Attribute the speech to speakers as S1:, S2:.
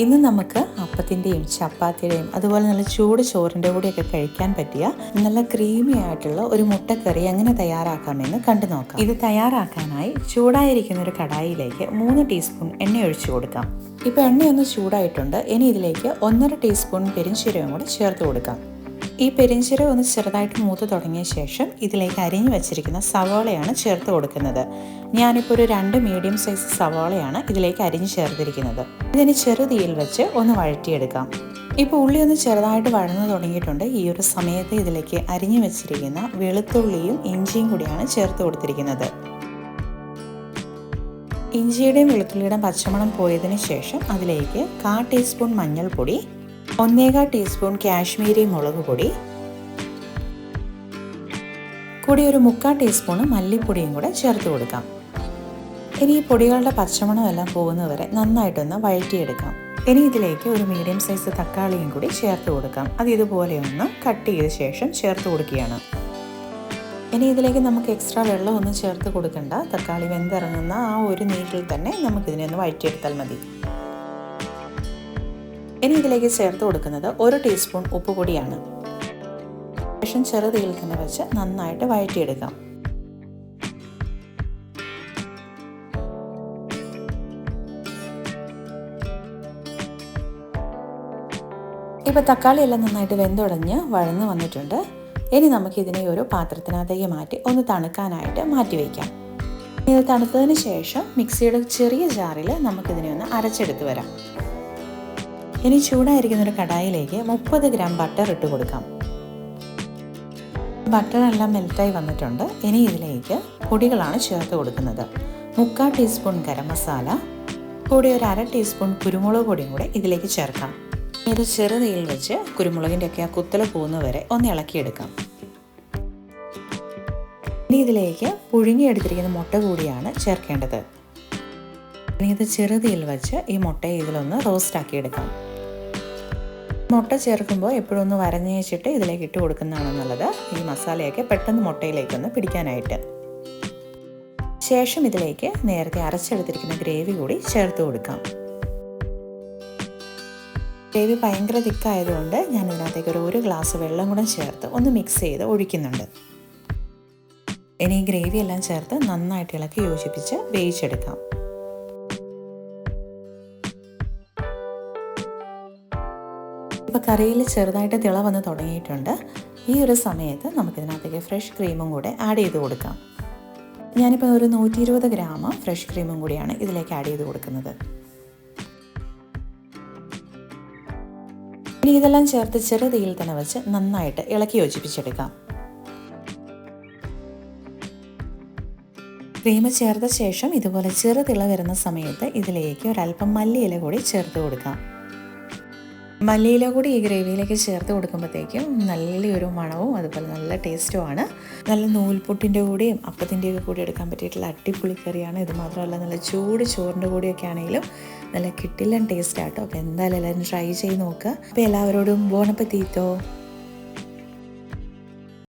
S1: ഇന്ന് നമുക്ക് അപ്പത്തിന്റെയും ചപ്പാത്തിയുടെയും അതുപോലെ നല്ല ചൂട് ചോറിന്റെ കൂടെയൊക്കെ കഴിക്കാൻ പറ്റിയ നല്ല ക്രീമി ആയിട്ടുള്ള ഒരു മുട്ടക്കറി എങ്ങനെ തയ്യാറാക്കാമെന്ന് കണ്ടു നോക്കാം. ഇത് തയ്യാറാക്കാനായി ചൂടായിരിക്കുന്ന ഒരു കടായിലേക്ക് മൂന്ന് ടീസ്പൂൺ എണ്ണ ഒഴിച്ചു കൊടുക്കാം. ഇപ്പോൾ എണ്ണയൊന്ന് ചൂടായിട്ടുണ്ട്. ഇനി ഇതിലേക്ക് ഒന്നര ടീസ്പൂൺ പെരിഞ്ചീരകം കൂടെ ചേർത്ത് കൊടുക്കാം. ഈ പെരിഞ്ചീരകം ഒന്ന് ചെറുതായിട്ട് മൂത്ത് തുടങ്ങിയ ശേഷം ഇതിലേക്ക് അരിഞ്ഞു വെച്ചിരിക്കുന്ന സവാളയാണ് ചേർത്ത് കൊടുക്കുന്നത്. ഞാനിപ്പോൾ ഒരു രണ്ട് മീഡിയം സൈസ് സവാളയാണ് ഇതിലേക്ക് അരിഞ്ഞ് ചേർത്തിരിക്കുന്നത്. ഇതിന് ചെറുതീയിൽ വെച്ച് ഒന്ന് വഴറ്റിയെടുക്കാം. ഇപ്പോൾ ഉള്ളി ഒന്ന് ചെറുതായിട്ട് വഴന്നു തുടങ്ങിയിട്ടുണ്ട്. ഈ ഒരു സമയത്ത് ഇതിലേക്ക് അരിഞ്ഞു വെച്ചിരിക്കുന്ന വെളുത്തുള്ളിയും ഇഞ്ചിയും കൂടിയാണ് ചേർത്ത് കൊടുത്തിരിക്കുന്നത്. ഇഞ്ചിയുടെയും വെളുത്തുള്ളിയുടെയും പച്ചമണം പോയതിന് ശേഷം അതിലേക്ക് കാ ടീസ്പൂൺ മഞ്ഞൾപ്പൊടി ഒന്നേകാൽ ടീസ്പൂൺ കാശ്മീരി മുളക് പൊടി. കൂടി ഒരു മുക്കാൽ ടീസ്പൂൺ മല്ലിപ്പൊടിയും കൂടെ ചേർത്ത് കൊടുക്കാം. ഇനി ഈ പൊടികളുടെ പച്ചമണം എല്ലാം പോകുന്നവരെ നന്നായിട്ടൊന്ന് വഴറ്റിയെടുക്കാം. ഇനി ഇതിലേക്ക് ഒരു മീഡിയം സൈസ് തക്കാളിയും കൂടി ചേർത്ത് കൊടുക്കാം. അത് ഇതുപോലെ ഒന്ന് കട്ട് ചെയ്ത ശേഷം ചേർത്ത് കൊടുക്കുകയാണ്. ഇനി ഇതിലേക്ക് നമുക്ക് എക്സ്ട്രാ വെള്ളമൊന്നും ചേർത്ത് കൊടുക്കണ്ട. തക്കാളി വെന്തിറങ്ങുന്ന ആ ഒരു നീറ്റിൽ തന്നെ നമുക്കിതിനെ ഒന്ന് വഴറ്റിയെടുത്താൽ മതി. ഇനി ഇതിലേക്ക് ചേർത്ത് കൊടുക്കുന്നത് ഒരു ടീസ്പൂൺ ഉപ്പ് പൊടിയാണ് ശേഷം ചെറുതീയിൽ തന്നെ വെച്ച് നന്നായിട്ട് വഴറ്റിയെടുക്കാം ഇപ്പോൾ തക്കാളി എല്ലാം നന്നായിട്ട് വെന്തുടഞ്ഞ് വഴന്ന് വന്നിട്ടുണ്ട്. ഇനി നമുക്ക് ഇതിനെ ഒരു പാത്രത്തിനകത്തേക്ക് മാറ്റി ഒന്ന് തണുക്കാനായിട്ട് മാറ്റി വയ്ക്കാം. ഇത് തണുത്തതിന് ശേഷം മിക്സിയുടെ ചെറിയ ജാറിൽ നമുക്കിതിനെ ഒന്ന് അരച്ചെടുത്ത് വരാം. ഇനി ചൂടായിരിക്കുന്ന ഒരു കടായിലേക്ക് മുപ്പത് ഗ്രാം ബട്ടർ ഇട്ട് കൊടുക്കാം. ബട്ടറെല്ലാം മെൽറ്റായി വന്നിട്ടുണ്ട്. ഇനി ഇതിലേക്ക് പൊടികളാണ് ചേർത്ത് കൊടുക്കുന്നത്. മുക്കാൽ ടീസ്പൂൺ ഗരം മസാല കൂടി ഒരു അര ടീസ്പൂൺ കുരുമുളക് പൊടിയും കൂടെ ഇതിലേക്ക് ചേർക്കാം. ഇത് ചെറുതീയിൽ വെച്ച് കുരുമുളകിന്റെ ഒക്കെ ആ കുത്തല പോകുന്നവരെ ഒന്ന് ഇളക്കിയെടുക്കാം. ഇനി ഇതിലേക്ക് പുഴുങ്ങിയെടുത്തിരിക്കുന്ന മുട്ട കൂടിയാണ് ചേർക്കേണ്ടത്. ഇനി ഇത് ചെറുതീയിൽ വെച്ച് ഈ മുട്ടയെ ഇതിലൊന്ന് റോസ്റ്റ് ആക്കി എടുക്കാം മുട്ട ചേർക്കുമ്പോൾ എപ്പോഴും ഒന്ന് വരഞ്ഞേച്ചിട്ട് ഇതിലേക്ക് ഇട്ട് കൊടുക്കുന്നതാണ് നല്ലത്. ഈ മസാലയൊക്കെ പെട്ടെന്ന് മുട്ടയിലേക്കൊന്ന് പിടിക്കാനായിട്ട്. ശേഷം ഇതിലേക്ക് നേരത്തെ അരച്ചെടുത്തിരിക്കുന്ന ഗ്രേവി കൂടി ചേർത്ത് കൊടുക്കാം. ഗ്രേവി ഭയങ്കര തിക്കായതുകൊണ്ട് ഞാൻ ഇതിനകത്തേക്ക് ഒരു ഒരു ഗ്ലാസ് വെള്ളം കൂടെ ചേർത്ത് ഒന്ന് മിക്സ് ചെയ്ത് ഒഴിക്കുന്നുണ്ട്. ഇനി ഗ്രേവി എല്ലാം ചേർത്ത് നന്നായിട്ട് ഇളക്കി യോജിപ്പിച്ച് വേവിച്ചെടുക്കാം. ഇപ്പോൾ കറിയിൽ ചെറുതായിട്ട് തിള വന്ന് തുടങ്ങിയിട്ടുണ്ട്. ഈ ഒരു സമയത്ത് നമുക്കിതിനകത്തേക്ക് ഫ്രഷ് ക്രീമും കൂടെ ആഡ് ചെയ്ത് കൊടുക്കാം. ഞാനിപ്പോൾ ഒരു നൂറ്റി ഇരുപത് ഗ്രാം ഫ്രഷ് ക്രീമും കൂടിയാണ് ഇതിലേക്ക് ആഡ് ചെയ്ത് കൊടുക്കുന്നത്. ഇനി ഇതെല്ലാം ചേർത്ത് ചെറുതീയിൽ തന്നെ വെച്ച് നന്നായിട്ട് ഇളക്കി യോജിപ്പിച്ചെടുക്കാം. ക്രീം ചേർത്ത ശേഷം ഇതുപോലെ ചെറുതിള വരുന്ന സമയത്ത് ഇതിലേക്ക് ഒരല്പം മല്ലിയില കൂടി ചേർത്ത് കൊടുക്കാം. മല്ലിയില കൂടി ഈ ഗ്രേവിയിലേക്ക് ചേർത്ത് കൊടുക്കുമ്പോഴത്തേക്കും നല്ലൊരു മണവും അതുപോലെ നല്ല ടേസ്റ്റുമാണ് നല്ല നൂൽപുട്ടിന്റെ കൂടെയും അപ്പത്തിന്റെയൊക്കെ കൂടി എടുക്കാൻ പറ്റിയിട്ടുള്ള അടിപൊളി കറിയാണ്. ഇത് മാത്രമല്ല നല്ല ചൂട് ചോറിന്റെ കൂടെയൊക്കെ ആണെങ്കിലും നല്ല കിട്ടില്ല ടേസ്റ്റ് ആട്ടോ അപ്പോൾ എന്തായാലും എല്ലാവരും ട്രൈ ചെയ്ത് നോക്കുക അപ്പോൾ എല്ലാവരോടും ബോണപ്പത്തീത്തോ